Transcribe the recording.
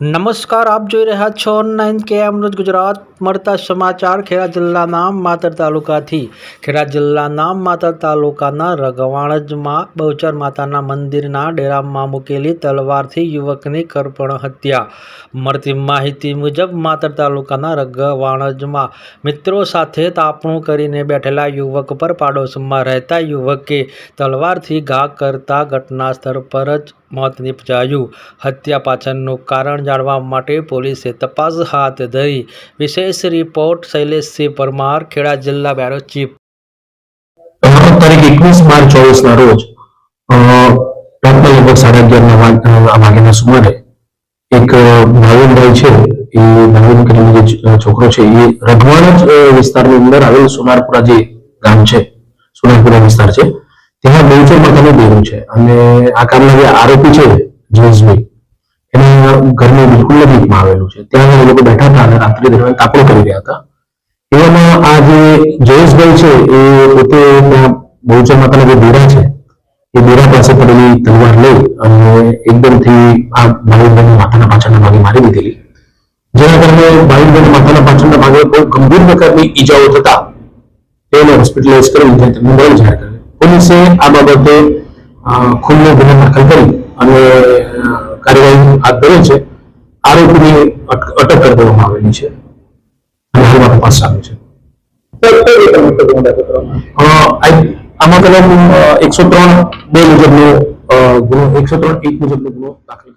નમસ્કાર, આપ જોઈ રહ્યા છો ઓનલાઈન કે અમૃત ગુજરાત. મળતા સમાચાર ખેડા જિલ્લાના માતર તાલુકાથી. ખેડા જિલ્લાના માતર તાલુકાના રગવાણજમાં બહુચર માતાના મંદિરના ડેરામાં મૂકેલી તલવારથી યુવકની કરપણ હત્યા. મળતી માહિતી મુજબ માતર તાલુકાના રગવાણજમાં મિત્રો સાથે તાપણું કરીને બેઠેલા યુવક પર પાડોશમાં રહેતા યુવકે તલવારથી ઘા કરતા ઘટના સ્થળ પર જ મોત નિપજાયું હત્યા પાછળનું કારણ જાણવા માટે પોલીસે તપાસ હાથ ધરી. વિશેષ રિપોર્ટ શૈલેષસિંહ પરમાર, ખેડા જિલ્લા બ્યુરો ચીફ. તારીખ એકવીસ માર્ચ ચોવીસ ના રોજ લગભગ સાડા અગિયાર વાગ્યાના સુમારે એક ભાવિનભાઈ છે, એ ભાવિન કરીને જે છોકરો છે, એ રઘવાણા વિસ્તારની અંદર આવેલ સોનારપુરા જે ગામ છે, સોનારપુરા વિસ્તાર છે ત્યાં બહુચર માતાનું ડેરું છે. અને આ કામના જે આરોપી છે જયેશભાઈ એના ઘરની બિલકુલ નજીકમાં આવેલું છે. ત્યાં એ લોકો બેઠા હતા અને રાત્રિ દરમિયાન તાપણું કરી રહ્યા હતા. એવામાં આ જે જયેશભાઈ છે, એ પોતે ત્યાં બહુચર માતાના જે ડેરા છે, એ ડેરા પાસે પડેલી તલવાર લઈ અને એકદમથી આ ભાવિનભાઈ માથાના પાછળના ભાગે મારી દીધેલી. જેના કારણે ભાવિનભાઈ માતાના પાછળના ભાગે બહુ ગંભીર પ્રકારની ઈજાઓ થતા તેને હોસ્પિટલાઇઝ કરી તેમને મોત જાહેર પોલીસે આ બાબતે ખુલ્લો ગુનો દાખલ કરી અને કાર્યવાહી હાથ ધરી છે. આરોપીની અટ- અટક કરી દેવામાં આવેલી છે. અને હાલમાં તપાસ ચાલુ છે. આમાં કલમ એકસો ત્રણ બે મુજબનો ગુનો એકસો ત્રણ એક મુજબનો ગુનો દાખલ